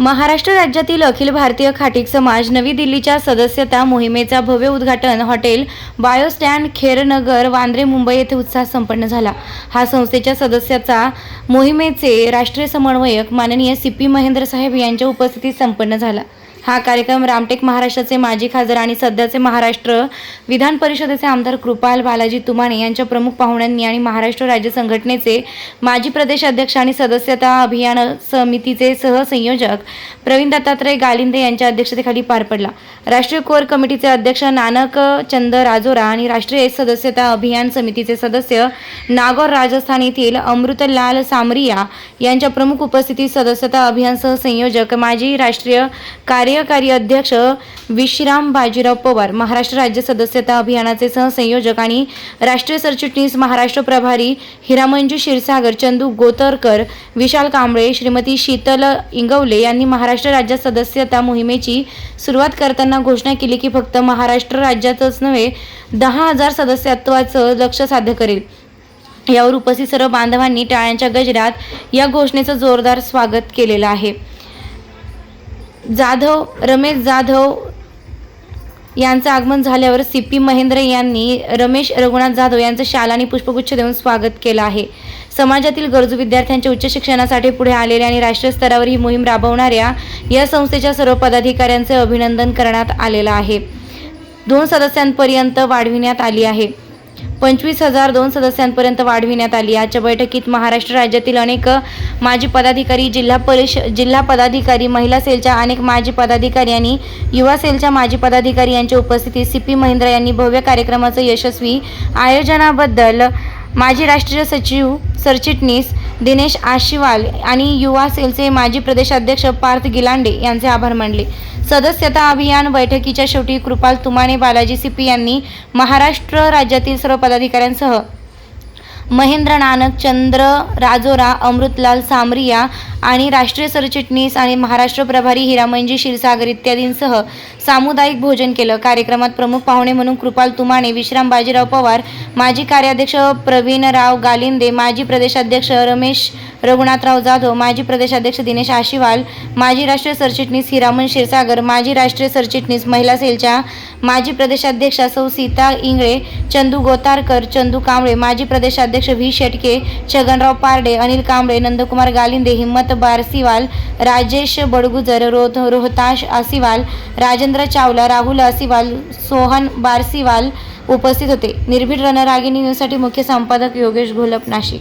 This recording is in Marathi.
महाराष्ट्र राज्यातील अखिल भारतीय खाटीक समाज नवी दिल्लीच्या सदस्यता मोहिमेचा भव्य उद्घाटन हॉटेल बायोस्टँड खेरनगर वांद्रे मुंबई येथे उत्साह संपन्न झाला. हा संस्थेच्या सदस्याचा मोहिमेचे राष्ट्रीय समन्वयक माननीय सी पी महेंद्र साहेब यांच्या उपस्थितीत संपन्न झाला. हा कार्यक्रम रामटेक महाराष्ट्राचे माजी खासदार आणि सध्याचे महाराष्ट्र विधान परिषदेचे आमदार कृपाल बालाजी तुमाणे यांच्या प्रमुख पाहुण्यांनी आणि महाराष्ट्र राज्य संघटनेचे माजी प्रदेश अध्यक्ष आणि सदस्यता अभियान समितीचे सहसंयोजक प्रवीण दत्तात्रय गालिंदे यांच्या अध्यक्षतेखाली पार पडला. राष्ट्रीय कोर कमिटीचे अध्यक्ष नानक चंद राजोरा आणि राष्ट्रीय सदस्यता अभियान समितीचे सदस्य नागौर राजस्थान येथील अमृतलाल सामरिया यांच्या प्रमुख उपस्थितीत सदस्यता अभियान सहसंयोजक माजी राष्ट्रीय कार्य कार्यकारी अध्यक्ष विश्राम बाजीराव पवार महाराष्ट्र राज्य सदस्यता अभियानाचे सहसंयोजक आणि राष्ट्रीय सरचिटणीस महाराष्ट्र प्रभारी हिरामंजू क्षीरसागर चंदू गोतरकर विशाल कांबळे श्रीमती शीतल इंगवले यांनी महाराष्ट्र राज्य सदस्यता मोहिमेची सुरुवात करताना घोषणा केली की फक्त महाराष्ट्र राज्यातच नव्हे दहा हजार सदस्यत्वाचं लक्ष साध्य करेल. यावर उपस्थित सर्व बांधवांनी टाळ्यांच्या गजरात या घोषणेचं जोरदार स्वागत केलेलं आहे. जाधव रमेश जाधव यांचं आगमन झाल्यावर सी पी महेंद्र यांनी रमेश रघुनाथ जाधव यांचं शाल आणि पुष्पगुच्छ देऊन स्वागत केलं आहे. समाजातील गरजू विद्यार्थ्यांच्या उच्च शिक्षणासाठी पुढे आलेल्या आणि राष्ट्रीय स्तरावर ही मोहीम राबवणाऱ्या या संस्थेच्या सर्व पदाधिकाऱ्यांचे अभिनंदन करण्यात आलेलं आहे. दोन सदस्यांपर्यंत वाढविण्यात आली आहे. पंचवीस हजार दोन सदस्यांपर्यंत वाढविण्यात आली. आजच्या बैठकीत महाराष्ट्र राज्यातील अनेक माजी पदाधिकारी जिल्हा परिष जिल्हा पदाधिकारी महिला सेलच्या अनेक माजी पदाधिकारी आणि युवा सेलच्या माजी पदाधिकारी यांच्या उपस्थितीत सी पी महेंद्र यांनी भव्य कार्यक्रमाचं यशस्वी आयोजनाबद्दल माजी राष्ट्रीय सचिव सरचिटणीस दिनेश आशिवाल आणि युवा सेलचे माजी प्रदेशाध्यक्ष पार्थ गिलांडे यांचे आभार मानले. सदस्यता अभियान बैठकीच्या शेवटी कृपाल तुमाने बालाजी सिपी यांनी महाराष्ट्र राज्यातील सर्व पदाधिकाऱ्यांसह महेंद्र नानक चंद्र राजोरा अमृतलाल सामरिया आणि राष्ट्रीय सरचिटणीस आणि महाराष्ट्र प्रभारी हिरामंजी क्षीरसागर इत्यादींसह सामुदायिक भोजन केलं. कार्यक्रमात प्रमुख पाहुणे म्हणून कृपाल तुमाने विश्राम बाजीराव पवार माजी कार्याध्यक्ष प्रवीणराव गालिंदे माजी प्रदेशाध्यक्ष रमेश रघुनाथराव जाधव माजी प्रदेशाध्यक्ष दिनेश आशिवाल माजी राष्ट्रीय सरचिटणीस हिरामन क्षीरसागर माजी राष्ट्रीय सरचिटणीस महिला सेलच्या माजी प्रदेशाध्यक्षा सौ सीता इंगळे चंदू गोतारकर चंदू कांबळे माजी प्रदेशाध्यक्ष व्ही शेटके छगनराव पारडे अनिल कांबळे नंदकुमार गालिंदे हिम्मत बारसीवाल राजेश बडगुजर रोह रोहताश आसिवाल राजेंद्र चावला राहुल असिवाल सोहन बारसिवाल उपस्थित होते. निर्भीड रणरागिणी न्यूजसाठी मुख्य संपादक योगेश घोलप नाशिक.